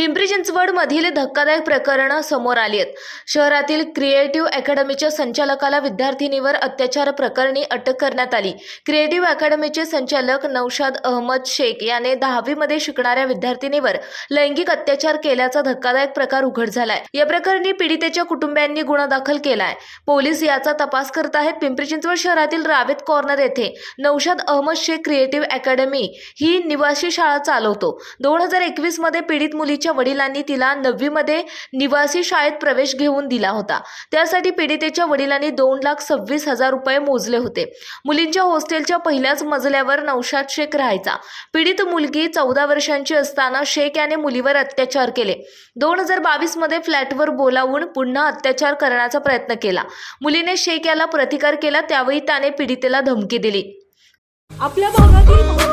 पिंपरी चिंचवड मधील धक्कादायक प्रकरणं समोर आली आहेत शहरातील क्रिएटिव्ह अकॅडमीच्या संचालकाला विद्यार्थिनीवर अत्याचार प्रकरणी अटक करण्यात आली. क्रिएटिव्ह अकॅडमीचे संचालक नौशाद अहमद शेख याने दहावीमध्ये शिकणाऱ्या विद्यार्थिनीवर लैंगिक अत्याचार केल्याचा धक्कादायक प्रकार उघड झालाय. या प्रकरणी पीडितेच्या कुटुंबियांनी गुन्हा दाखल केलाय. पोलीस याचा तपास करत आहेत पिंपरी चिंचवड शहरातील रावेत कॉर्नर येथे. नौशाद अहमद शेख क्रिएटिव्ह अकॅडमी ही निवासी शाळा चालवतो. दोन हजार एकवीसमध्ये पीडित मुलीच्या वडिलांनी तिला नववीमध्ये निवासी शाळेत प्रवेश घेऊन दिला होता. त्यासाठी पीडितेच्या वडिलांनी दोन लाख सव्वीस हजार रुपये मोजले होते. मुलींच्या हॉस्टेलच्या पहिल्याच मजल्यावर नौशाद शेख राहायचा. पीडित मुलगी चौदा वर्षांची असताना शेख याने मुलीवर अत्याचार केले. दोन हजार बावीसमध्ये फ्लॅटवर बोलावून पुन्हा अत्याचार करण्याचा प्रयत्न केला. मुलीने शेख याला प्रतिकार केला त्यावेळी त्याने पीडितेला धमकी दिली. आपल्या भागातील